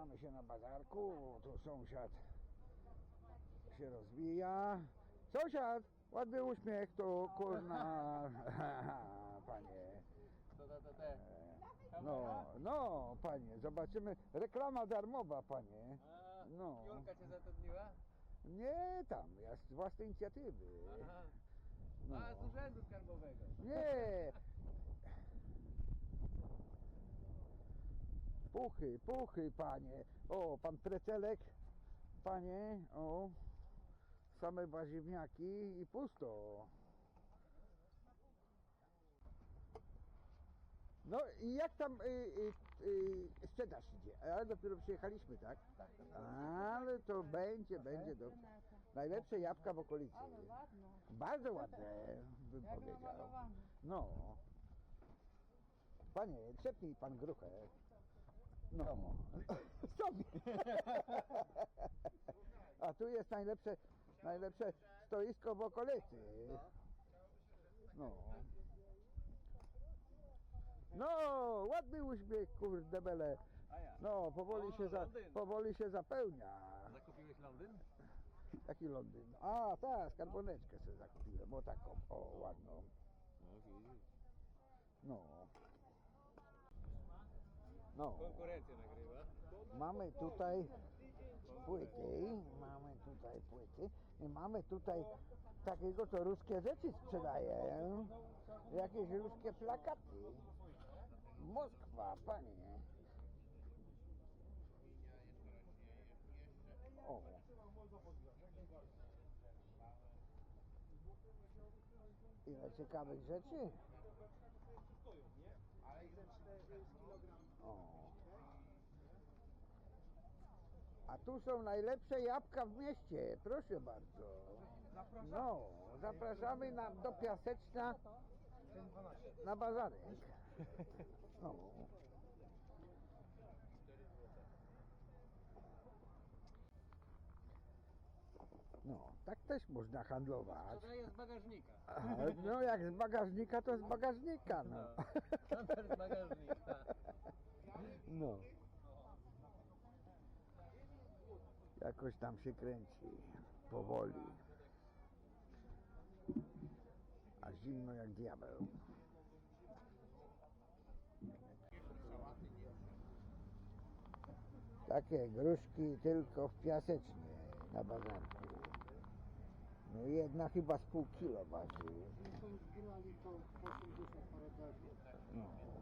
Witamy się na bazarku. Tu sąsiad się rozwija. Sąsiad! Ładny uśmiech tu, kurna. Panie. Te. No, no, panie, zobaczymy. Reklama darmowa, panie. No. Julka cię zatrudniła? Nie tam, ja z własnej inicjatywy. No. A, z urzędu skarbowego. Nie! Puchy, puchy, panie. O, pan Precelek, panie, o. Same warzywniaki i pusto. No i jak tam y, y, y, sprzedaż idzie? Ale dopiero przyjechaliśmy, tak? Tak, tak. Ale to będzie, będzie dobrze. Najlepsze jabłka w okolicy. Ale ładno. Bardzo ładne, bym Jak powiedział. No. Panie, trzepnij pan gruchę. No. Sobie. A tu jest najlepsze, najlepsze stoisko w okolicy. No. No, ładny uśmiech, kurde bele. No, powoli się, za, powoli się zapełnia. Zakupiłeś Londyn? Jaki Londyn? A, tak, skarboneczkę sobie zakupiłem, o taką, o ładną. No. No, Konkurencję nagrywa. mamy tutaj płyty, mamy tutaj płyty i mamy tutaj takiego, co ruskie rzeczy sprzedaje. Jakieś ruskie plakaty. Moskwa, panie. O. Ile ciekawych rzeczy. O. A tu są najlepsze jabłka w mieście, proszę bardzo. No, zapraszamy na, do Piaseczna na bazarek. No. No, tak też można handlować. Sprzedaję z bagażnika. No jak z bagażnika, to z bagażnika, no. Standard z bagażnika. No. Jakoś tam się kręci. Powoli. A zimno jak diabeł. Takie gruszki tylko w piasecznie na bazarku. No jedna chyba z pół kilo waży. Zgrali to 80 parę dni. No.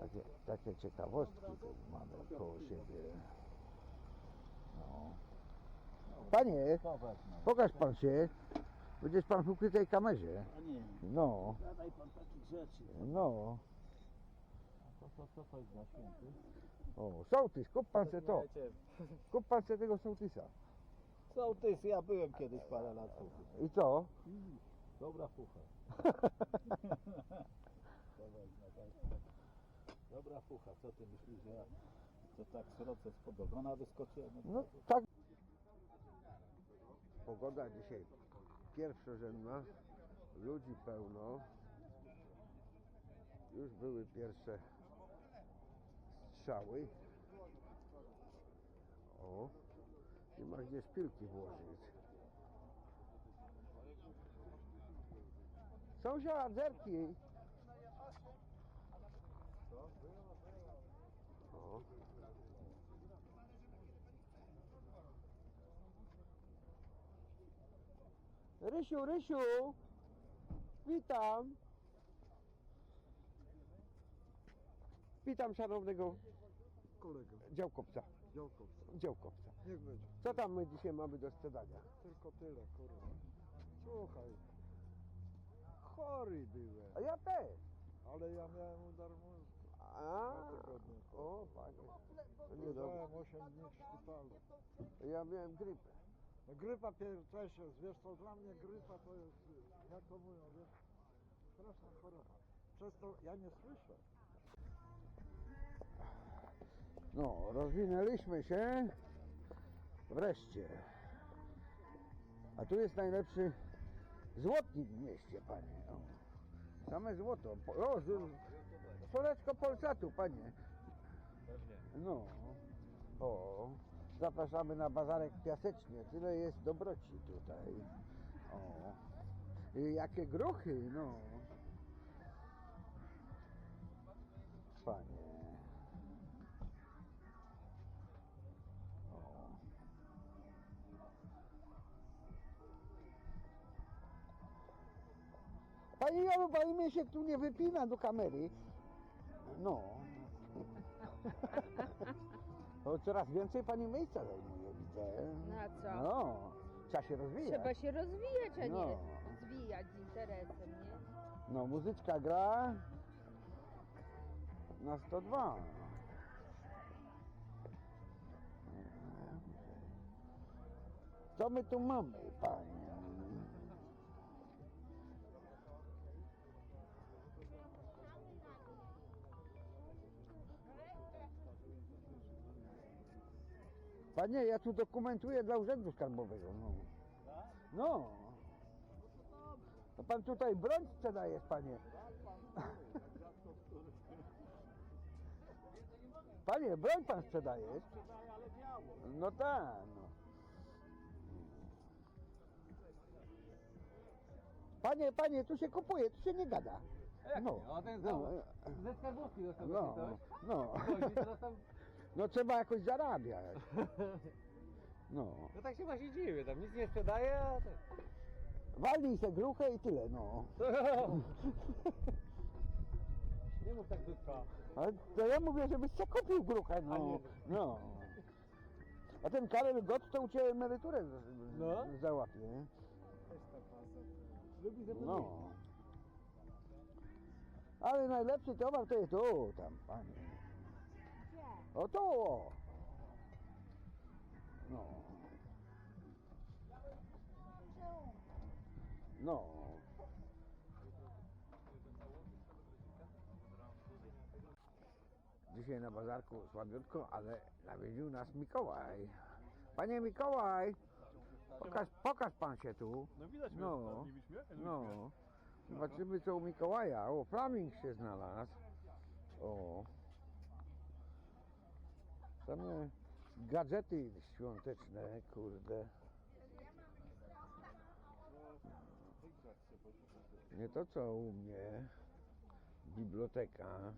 Takie, takie ciekawostki tu mamy koło siebie. No. Panie, pokaż pan się. Będziesz pan w ukrytej kamerze. A nie, No, gadaj pan takich rzeczy. no. To, to, to, to jest za święty. O, sołtys, kup pan se to. Kup pan se tego sołtysa. Sołtys, ja byłem kiedyś parę lat temu. I co? Dobra fucha. Dobra, fucha, co ty myślisz, że ja to tak sroce spod ogona wyskoczyłem? No tak. Pogoda dzisiaj pierwszorzędna, ludzi pełno. Już były pierwsze strzały. O, nie ma gdzie szpilki włożyć. Sąsiad, zerknij. O. Rysiu, Rysiu! Witam! Witam szanownego Kolego, działkowca. działkowca. Działkowca. Niech będzie. Co tam my dzisiaj mamy do sprzedania? Tylko tyle, kurwa. Słuchaj. Chory byłem, A ja też. ale ja miałem udar mózgu. A, Dwa tygodnie. o panie. To niedobrze. Leżałem 8 dni w szpitalu. Ja miałem grypę. No grypa pierwsza jest, wiesz co, dla mnie grypa to jest, jak to mówią, wiesz, straszna choroba. Przez to ja nie słyszę. No, rozwinęliśmy się. Wreszcie. A tu jest najlepszy złotnik w mieście, panie. O. Same złoto. Po- O, z- słoneczko Polsatu, panie. Pewnie. No. O. Zapraszamy na bazarek Piasecznie. Tyle jest dobroci tutaj. O. I jakie gruchy, no. Panie. Pani Jolu, pani mnie się tu nie wypina do kamery. No. To coraz więcej pani miejsca zajmuje, widzę. Na co? No, trzeba się rozwijać. Trzeba się rozwijać, a No. nie zwijać z interesem, nie? No, muzyczka gra na 102. Co my tu mamy, panie? Panie, ja tu dokumentuję dla Urzędu Skarbowego. No. no. To pan tutaj broń sprzedajesz, panie. Panie, broń pan sprzedajesz? No tak, no. Panie, panie, tu się kupuje, tu się nie gada. Jak No, nie? O, ten no. Ze skarbówki dostał No, no. No trzeba jakoś zarabiać. No. No tak się właśnie dziwię, tam nic nie sprzedaje, a ten... Walnij se gruchę i tyle, no. Nie mów tak brzydko. Ale to ja mówię, żebyś se kupił gruchę, A no. nie. No. A ten Karel Gott to u Ciebie emeryturę z- No. załapie. nie? Lubi No. Ale najlepszy towar to jest tu, tam, panie. O to! o. No. No. Dzisiaj na bazarku słabiutko, ale nawiedził nas Mikołaj. Panie Mikołaj! Pokaż, pokaż pan się tu. No widać No. mnie, nie widzisz mnie? No. Zobaczymy co u Mikołaja. O, flaming się znalazł. O. Same gadżety świąteczne, kurde. Nie to co u mnie. Biblioteka.